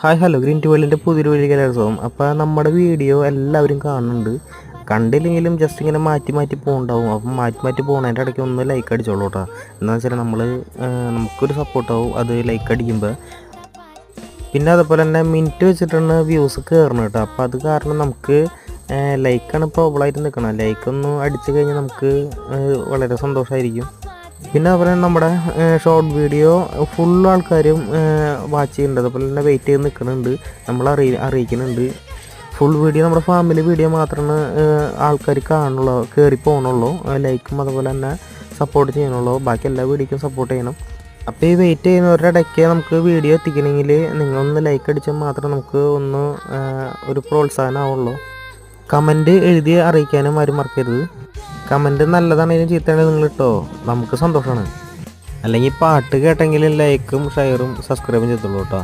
Hi hello green ട്വൽവിന്റെ പുതിയൊരു video സ്വാഗതം. അപ്പോൾ നമ്മുടെ വീഡിയോ എല്ലാവരും കാണുന്നുണ്ട്. കണ്ടില്ലെങ്കിലും ജസ്റ്റ് ഇങ്ങനെ മാറ്റി മാറ്റി പോകുന്നുണ്ടാവും അപ്പം മാറ്റി മാറ്റി പോകുന്നതിന്റെ ഇടയ്ക്ക് ഒന്ന് ലൈക്ക് അടിച്ചോളൂ കേട്ടോ എന്താണെന്ന് വെച്ചാൽ നമ്മൾ നമുക്കൊരു സപ്പോർട്ടാവും അത് ലൈക്ക് അടിക്കുമ്പോൾ പിന്നെ അതുപോലെ തന്നെ മിനിറ്റ് വെച്ചിട്ടാണ് വ്യൂസ് കയറണം കേട്ടോ അപ്പോൾ അത് കാരണം നമുക്ക് ലൈക്കാണ് പ്രോബ്ലമായിട്ട് നിൽക്കണം ലൈക്കൊന്ന് അടിച്ചു കഴിഞ്ഞാൽ നമുക്ക് വളരെ സന്തോഷമായിരിക്കും പിന്നെ തന്നെ നമ്മുടെ ഷോർട്ട് വീഡിയോ ഫുൾ ആൾക്കാരും വാച്ച് ചെയ്യുന്നുണ്ട്. അതുപോലെ തന്നെ വെയിറ്റ് ചെയ്ത് നിൽക്കുന്നുണ്ട്. നമ്മൾ അറി അറിയിക്കുന്നുണ്ട്. ഫുൾ വീഡിയോ നമ്മുടെ ഫാമിലി വീഡിയോ മാത്രമാണ് ആൾക്കാർ കാണുള്ളൂ കയറി പോകണുള്ളൂ ലൈക്കും അതുപോലെ തന്നെ സപ്പോർട്ട് ചെയ്യണുള്ളൂ ബാക്കി എല്ലാ വീഡിയോക്കും സപ്പോർട്ട് ചെയ്യണം. അപ്പോൾ ഈ വെയിറ്റ് ചെയ്യുന്നവരുടെ ഇടയ്ക്ക് നമുക്ക് വീഡിയോ എത്തിക്കണമെങ്കിൽ നിങ്ങളൊന്ന് ലൈക്ക് അടിച്ചാൽ മാത്രം നമുക്ക് ഒന്ന് ഒരു പ്രോത്സാഹനമാവുള്ളൂ കമന്റ് എഴുതി അറിയിക്കാനും ആരും മറക്കരുത്. കമന്റ് നല്ലതാണെങ്കിലും ചീത്തയാണെങ്കിലും നിങ്ങൾ ഇട്ടോ നമുക്ക് സന്തോഷമാണ് അല്ലെങ്കിൽ പാട്ട് കേട്ടെങ്കിൽ ലൈക്കും ഷെയറും സബ്സ്ക്രൈബും ചെയ്തോളൂ കേട്ടോ.